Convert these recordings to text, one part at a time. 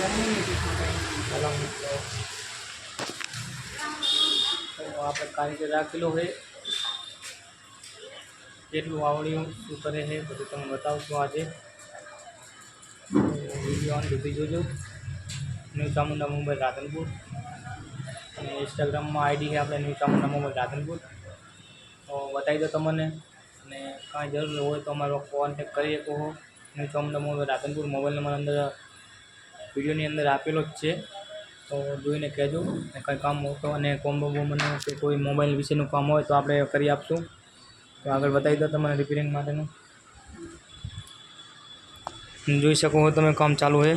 તો આપણે કારીગર રાખેલો છે કેટલું વાવણીઓ શું કરે છે બધું તમને બતાવશું આજે વીડિયો સુધી જોજો ન્યૂ ચામુંડા મુંબઈ રાધનપુર અને ઇન્સ્ટાગ્રામમાં આઈડી છે આપણે ન્યૂ ચામુંડા મુંબઈ રાધનપુર તો બતાવી દો તમને અને કાંઈ જરૂર હોય તો અમારો કોન્ટેક કરી શકો new Chamunda Mumbai Radhanpur mobile number અંદર વિડીયોની અંદર આપેલો જ છે. તો જોઈને કહેજો. અને કંઈ કામ હોય તો અને કોમ્બો બોમ્બોનું કે કોઈ મોબાઈલ વિશેનું કામ હોય તો આપણે કરી આપશું. તો આગળ બતાવી દો તમને રિપેરિંગ માટેનું. જોઈ શકો છો તમે કામ ચાલુ છે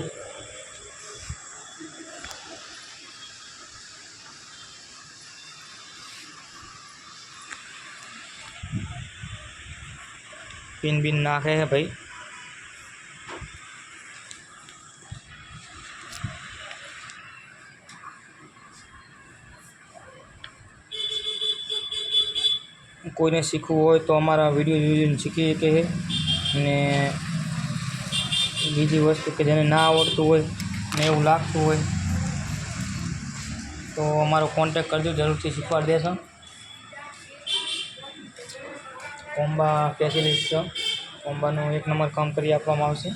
પિન બિન નાખે છે ભાઈ. કોઈને શીખવું હોય તો અમારા વીડિયો જોઈને શીખી શકે છે. અને બીજી વસ્તુ કે જેને ના આવડતું હોય ને એવું લાગતું હોય તો અમારો કોન્ટેક કરજો, જરૂરથી શીખવાડી દેશો. કોમ્બા સ્પેશિયલિસ્ટ છે. કોમ્બાનું એક નંબર કામ કરી આપવામાં આવશે.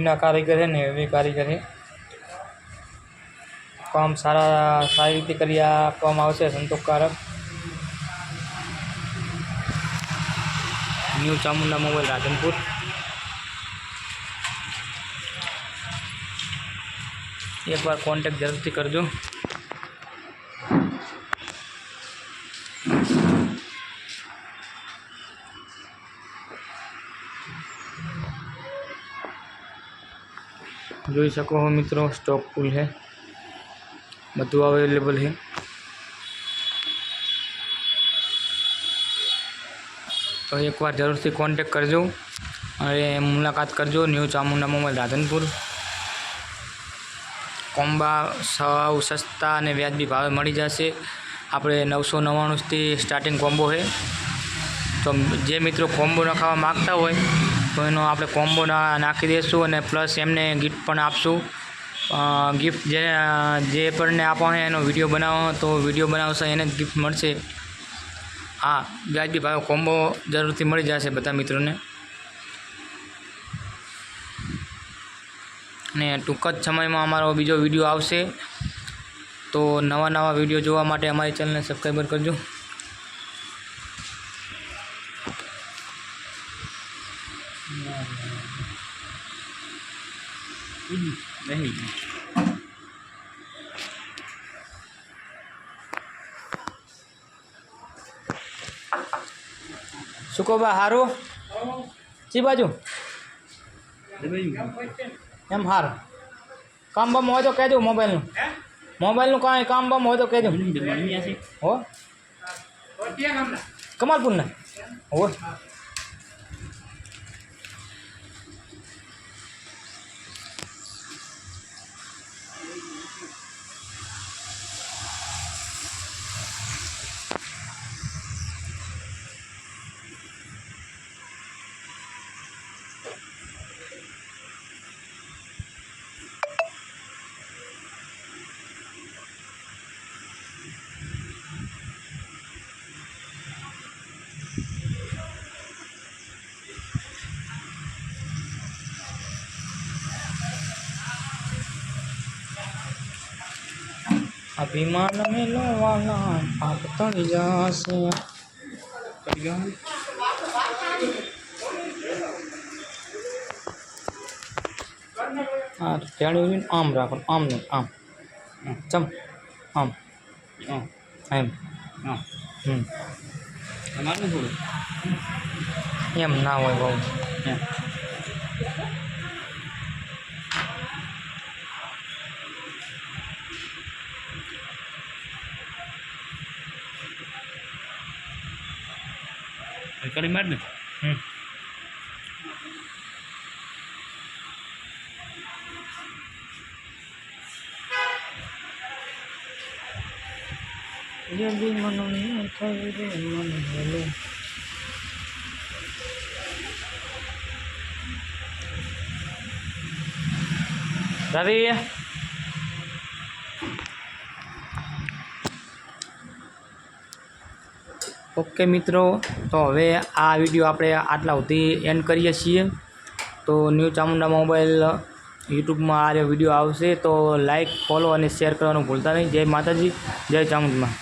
જૂના કારીગર છે ને, એવી કારીગર છે. કામ સારા, સારી રીતે કરી આપવામાં આવશે, સંતોષકારક. New Chamunda mobile, Radhanpur. એકવાર કોન્ટેક જરૂરથી કરજો. જોઈ શકો છો મિત્રો સ્ટોક ફૂલ છે. બધું અવેલેબલ છે. તો એકવાર જરૂરથી કોન્ટેક કરજો અને મુલાકાત કરજો ન્યૂ ચામુંડા મોબાઈલ રાધનપુર. કોમ્બા સાવ સસ્તા અને વ્યાજબી ભાવે મળી જશે. આપણે નવસો નવ્વાણુંથી સ્ટાર્ટિંગ કોમ્બો છે. તો જે મિત્રો કોમ્બો નખાવા માગતા હોય તો એનો આપણે કોમ્બો નાખી દઈશું અને પ્લસ એમને ગિફ્ટ પણ આપશું. ગિફ્ટ જે જે આપણને આપવાનો એનો વીડિયો બનાવો, તો વીડિયો બનાવશે, એને જ ગિફ્ટ મળશે. હા, વ્યાજબી ભાવે કોમ્બો જરૂરથી મળી જશે બધા મિત્રોને. ને ટૂંક જ સમયમાં અમારો બીજો વીડિયો આવશે. તો નવા નવા વીડિયો જોવા માટે અમારી ચેનલને સબસ્ક્રાઈબર કરજો. શું સુકોબા હારું? ચી બાજુ. એમ હાર. કામ બામ હોય તો કહેજો મોબાઈલનું. મોબાઈલનું કાંઈ કામ બામ હોય તો કહેજો. હો. કમાલપુરના? હો. અભિમાન મેલો વાલા પાપ તળી જશે. હા પેણી આમ રાખો આમ નહીં આમ. ચમ આમ એમ. હમ. એમ ના હોય બહુ. sacar imágenes. Mm. Yo vi mano mía, está vivo en mano okay મિત્રો, તો હવે આ વીડિયો આપણે આટલા સુધી એન્ડ કરીએ છીએ. તો ન્યૂ ચામુંડા મોબાઈલ યુટ્યુબમાં આ વીડિયો આવશે, તો લાઈક ફોલો અને શેર કરવાનું ભૂલતા નહીં. જય માતાજી, જય ચામુંડમાં.